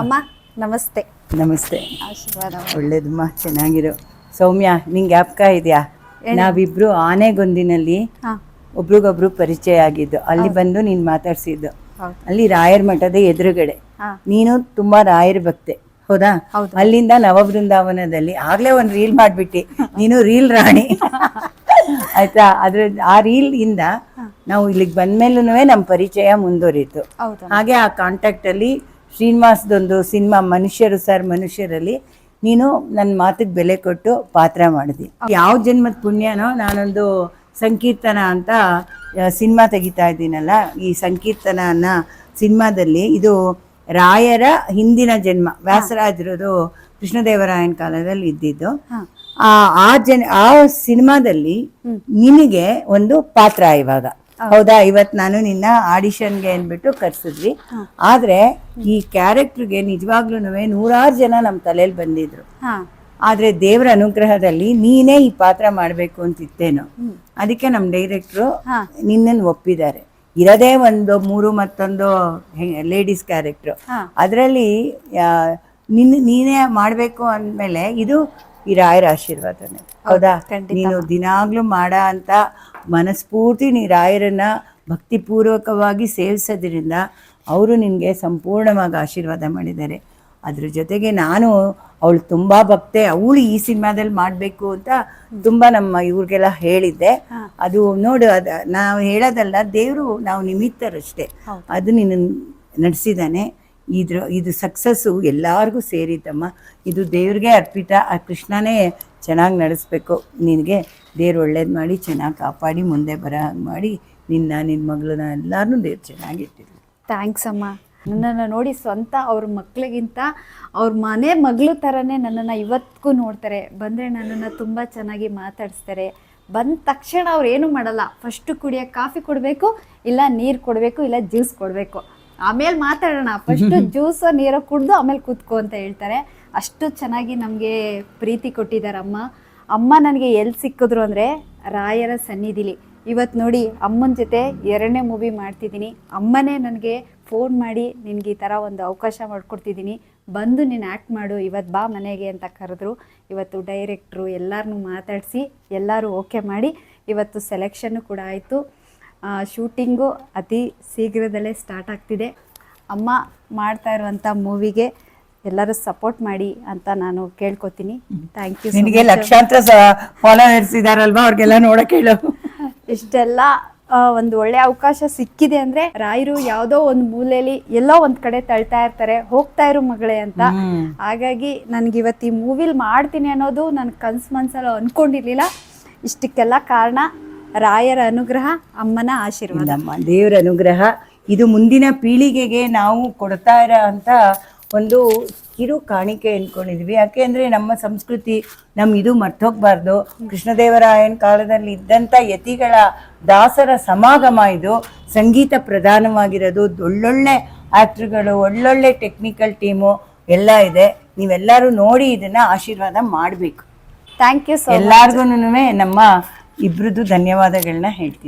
ಅಮ್ಮ ನಮಸ್ತೆ. ನಮಸ್ತೆ. ಆಶೀರ್ವಾದ. ಒಳ್ಳೇದಮ್ಮ ಚೆನ್ನಾಗಿರೋ. ಸೌಮ್ಯ ನಿಂಗೆ ಜ್ಞಾಪಕ ಇದೆಯಾ? ನಾವಿಬ್ರು ಆನೆಗೊಂದಿನಲ್ಲಿ ಒಬ್ರಿಗೊಬ್ರು ಪರಿಚಯ ಆಗಿದ್ದು. ಅಲ್ಲಿ ಬಂದು ನೀನ್ ಮಾತಾಡ್ಸಿದ್ದು. ಅಲ್ಲಿ ರಾಯರ್ ಮಠದ ಎದುರುಗಡೆ. ನೀನು ತುಂಬಾ ರಾಯರ್ ಭಕ್ತೆ. ಹೌದಾ. ಅಲ್ಲಿಂದ ನವಬೃಂದಾವನದಲ್ಲಿ ಆಗ್ಲೇ ಒಂದು ರೀಲ್ ಮಾಡ್ಬಿಟ್ಟಿ. ನೀನು ರೀಲ್ ರಾಣಿ. ಆಯ್ತಾ? ಅದ್ರ ಆ ರೀಲ್ ಇಂದ ನಾವು ಇಲ್ಲಿಗೆ ಬಂದ್ಮೇಲೂ ನಮ್ಮ ಪರಿಚಯ ಮುಂದುವರಿತು. ಹಾಗೆ ಆ ಕಾಂಟ್ಯಾಕ್ಟ್ ಅಲ್ಲಿ ಶ್ರೀನಿವಾಸ್ದೊಂದು ಸಿನಿಮಾ ಮನುಷ್ಯರು ಸರ್ ಮನುಷ್ಯರಲ್ಲಿ ನೀನು ನನ್ನ ಮಾತಿಗೆ ಬೆಲೆ ಕೊಟ್ಟು ಪಾತ್ರ ಮಾಡಿದಿ. ಯಾವ ಜನ್ಮದ ಪುಣ್ಯನೋ ನಾನೊಂದು ಸಂಕೀರ್ತನ ಅಂತ ಸಿನಿಮಾ ತೆಗಿತಾ ಇದ್ದೀನಲ್ಲ ಈ ಸಂಕೀರ್ತನ ಅನ್ನೋ ಸಿನಿಮಾದಲ್ಲಿ ಇದು ರಾಯರ ಹಿಂದಿನ ಜನ್ಮ ವ್ಯಾಸರಾಜರದು ಕೃಷ್ಣದೇವರಾಯನ ಕಾಲದಲ್ಲಿ ಇದ್ದಿದ್ದು. ಆ ಆ ಜನ ಆ ಸಿನಿಮಾದಲ್ಲಿ ನಿನಗೆ ಒಂದು ಪಾತ್ರ ಇವಾಗ. ಹೌದಾ. ಇವತ್ ನಾನು ನಿನ್ನ ಆಡಿಷನ್ಗೆ ಅಂದ್ಬಿಟ್ಟು ಕರ್ಸಿದ್ವಿ. ಆದ್ರೆ ಈ ಕ್ಯಾರೆಕ್ಟರ್ಗೆ ನಿಜವಾಗ್ಲೂ ನೂರಾರು ಜನ ನಮ್ಮ ತಲೆಯಲ್ಲಿ ಬಂದಿದ್ರು. ಆದ್ರೆ ದೇವರ ಅನುಗ್ರಹದಲ್ಲಿ ನೀನೇ ಈ ಪಾತ್ರ ಮಾಡ್ಬೇಕು ಅಂತಿತ್ತೇನು. ಅದಕ್ಕೆ ನಮ್ಮ ಡೈರೆಕ್ಟ್ರು ನಿನ್ನನ್ ನಿನ್ನನ್ನು ಒಪ್ಪಿದ್ದಾರೆ. ಇರದೇ ಒಂದು ಮೂರು ಮತ್ತೊಂದು ಲೇಡೀಸ್ ಕ್ಯಾರೆಕ್ಟರ್. ಅದರಲ್ಲಿ ನಿನ್ನ ನೀನೇ ಮಾಡಬೇಕು ಅಂದಮೇಲೆ ಇದು ಈ ರಾಯರ ಆಶೀರ್ವಾದನೇ. ಹೌದಾ. ನೀನು ದಿನಾಗ್ಲೂ ಮಾಡ ಅಂತ ಮನಸ್ಫೂರ್ತಿ ನೀ ರಾಯರನ್ನ ಭಕ್ತಿಪೂರ್ವಕವಾಗಿ ಸೇವಿಸೋದ್ರಿಂದ ಅವರು ನಿನಗೆ ಸಂಪೂರ್ಣವಾಗಿ ಆಶೀರ್ವಾದ ಮಾಡಿದ್ದಾರೆ. ಅದ್ರ ಜೊತೆಗೆ ನಾನು ಅವಳು ತುಂಬ ಭಕ್ತೆ ಅವಳು ಈ ಸಿನಿಮಾದಲ್ಲಿ ಮಾಡಬೇಕು ಅಂತ ತುಂಬ ನಮ್ಮ ಇವ್ರಿಗೆಲ್ಲ ಹೇಳಿದ್ದೆ. ಅದು ನೋಡು ಅದ ನಾವು ಹೇಳೋದಲ್ಲ ದೇವರು ನಾವು ನಿಮಿತ್ತರಷ್ಟೇ. ಅದು ನಿನ್ನ ನಡೆಸಿದ್ದಾನೆ. ಇದ್ರ ಇದು ಸಕ್ಸಸ್ಸು ಎಲ್ಲರಿಗೂ ಸೇರಿದ್ದಮ್ಮ. ಇದು ದೇವ್ರಿಗೆ ಅರ್ಪಿತ ಆ ಕೃಷ್ಣನೇ ಚೆನ್ನಾಗಿ ನಡೆಸ್ಬೇಕು. ನಿನಗೆ ದೇವ್ರು ಒಳ್ಳೇದು ಮಾಡಿ ಚೆನ್ನಾಗಿ ಕಾಪಾಡಿ ಮುಂದೆ ಬರೋ ಹಾಗೆ ಮಾಡಿ ನಿನ್ನ ನಿನ್ನ ಮಗಳನ್ನ ಎಲ್ಲರೂ ದೇವ್ರು ಚೆನ್ನಾಗಿಟ್ಟಿದ್ರು ಥ್ಯಾಂಕ್ಸ್ ಅಮ್ಮ. ನನ್ನನ್ನು ನೋಡಿ ಸ್ವಂತ ಅವ್ರ ಮಕ್ಳಿಗಿಂತ ಅವ್ರ ಮನೆ ಮಗಳು ಥರನೇ ನನ್ನನ್ನು ಇವತ್ತಿಗೂ ನೋಡ್ತಾರೆ. ಬಂದರೆ ನನ್ನನ್ನು ತುಂಬ ಚೆನ್ನಾಗಿ ಮಾತಾಡಿಸ್ತಾರೆ. ಬಂದ ತಕ್ಷಣ ಅವ್ರು ಏನೂ ಮಾಡಲ್ಲ. ಫಸ್ಟು ಕುಡಿಯೋಕೆ ಕಾಫಿ ಕೊಡಬೇಕು ಇಲ್ಲ ನೀರು ಕೊಡಬೇಕು ಇಲ್ಲ ಜ್ಯೂಸ್ ಕೊಡಬೇಕು. ಆಮೇಲೆ ಮಾತಾಡೋಣ. ಫಸ್ಟು ಜ್ಯೂಸು ನೀರು ಕುಡಿದು ಆಮೇಲೆ ಕೂತ್ಕೋ ಅಂತ ಹೇಳ್ತಾರೆ. ಅಷ್ಟು ಚೆನ್ನಾಗಿ ನಮಗೆ ಪ್ರೀತಿ ಕೊಟ್ಟಿದ್ದಾರೆ ಅಮ್ಮ ಅಮ್ಮ ನನಗೆ ಎಲ್ಲಿ ಸಿಕ್ಕಿದ್ರು ಅಂದರೆ ರಾಯರ ಸನ್ನಿಧಿಲಿ. ಇವತ್ತು ನೋಡಿ ಅಮ್ಮನ ಜೊತೆ ಎರಡನೇ ಮೂವಿ ಮಾಡ್ತಿದ್ದೀನಿ. ಅಮ್ಮನೇ ನನಗೆ ಫೋನ್ ಮಾಡಿ ನಿನಗೆ ಈ ಥರ ಒಂದು ಅವಕಾಶ ಮಾಡಿಕೊಡ್ತಿದ್ದೀನಿ. ಬಂದು ನೀನು ಆ್ಯಕ್ಟ್ ಮಾಡು ಇವತ್ತು ಬಾ ಮನೆಗೆ ಅಂತ ಕರೆದ್ರು. ಇವತ್ತು ಡೈರೆಕ್ಟ್ರು ಎಲ್ಲರನ್ನೂ ಮಾತಾಡಿಸಿ ಎಲ್ಲರೂ ಓಕೆ ಮಾಡಿ ಇವತ್ತು ಸೆಲೆಕ್ಷನ್ನು ಕೂಡ ಆಯಿತು. ಶೂಟಿಂಗು ಅತಿ ಶೀಘ್ರದಲ್ಲೇ ಸ್ಟಾರ್ಟ್ ಆಗ್ತಿದೆ. ಅಮ್ಮ ಮಾಡ್ತಾ ಇರುವಂಥ ಮೂವಿಗೆ ಎಲ್ಲರೂ ಸಪೋರ್ಟ್ ಮಾಡಿ ಅಂತ ನಾನು ಕೇಳ್ಕೊತೀನಿ. ಥ್ಯಾಂಕ್ ಯು ನಿನಗೆ ಲಕ್ಷಾಂತರ ಫಾಲೋವರ್ಸ್ ಇದಾರಲ್ವಾ ಅವ್ರಿಗೆಲ್ಲ ನೋಡಕ್ಕೆ ಹೇಳು. ಇಷ್ಟೆಲ್ಲ ಒಂದು ಒಳ್ಳೆ ಅವಕಾಶ ಸಿಕ್ಕಿದೆ ಅಂದ್ರೆ ರಾಯರು ಯಾವುದೋ ಒಂದು ಮೂಲೆಯಲ್ಲಿ ಎಲ್ಲೋ ಒಂದ್ ಕಡೆ ತಳ್ತಾ ಇರ್ತಾರೆ ಹೋಗ್ತಾ ಇರು ಮಗಳೇ ಅಂತ. ಹಾಗಾಗಿ ನನ್ಗೆ ಇವತ್ತು ಈ ಮೂವಿಲ್ ಮಾಡ್ತೀನಿ ಅನ್ನೋದು ನನ್ ಕನ್ಸ್ ಮನ್ಸಲ್ಲಿ ಅನ್ಕೊಂಡಿರ್ಲಿಲ್ಲ. ಇಷ್ಟಕ್ಕೆಲ್ಲ ಕಾರಣ ರಾಯರ ಅನುಗ್ರಹ ಅಮ್ಮನ ಆಶೀರ್ವಾದ. ಅಮ್ಮ ದೇವರ ಅನುಗ್ರಹ. ಇದು ಮುಂದಿನ ಪೀಳಿಗೆಗೆ ನಾವು ಕೊಡ್ತಾ ಇರೋ ಅಂತ ಒಂದು ಕಿರು ಕಾಣಿಕೆ ಅಂದ್ಕೊಂಡಿದ್ವಿ ಯಾಕೆ ಅಂದರೆ ನಮ್ಮ ಸಂಸ್ಕೃತಿ ನಮ್ಮ ಇದು ಮರ್ತೋಗ್ಬಾರ್ದು. ಕೃಷ್ಣದೇವರಾಯನ ಕಾಲದಲ್ಲಿ ಇದ್ದಂಥ ಯತಿಗಳ ದಾಸರ ಸಮಾಗಮ ಇದು. ಸಂಗೀತ ಪ್ರಧಾನವಾಗಿರೋದು. ಒಳ್ಳೊಳ್ಳೆ ಆ್ಯಕ್ಟ್ರುಗಳು ಒಳ್ಳೊಳ್ಳೆ ಟೆಕ್ನಿಕಲ್ ಟೀಮು ಎಲ್ಲ ಇದೆ. ನೀವೆಲ್ಲರೂ ನೋಡಿ ಇದನ್ನ ಆಶೀರ್ವಾದ ಮಾಡಬೇಕು. ಥ್ಯಾಂಕ್ ಯು ಎಲ್ಲಾರ್ಗು ನಮ್ಮ ಇಬ್ರದ್ದು ಧನ್ಯವಾದಗಳನ್ನ ಹೇಳ್ತೀನಿ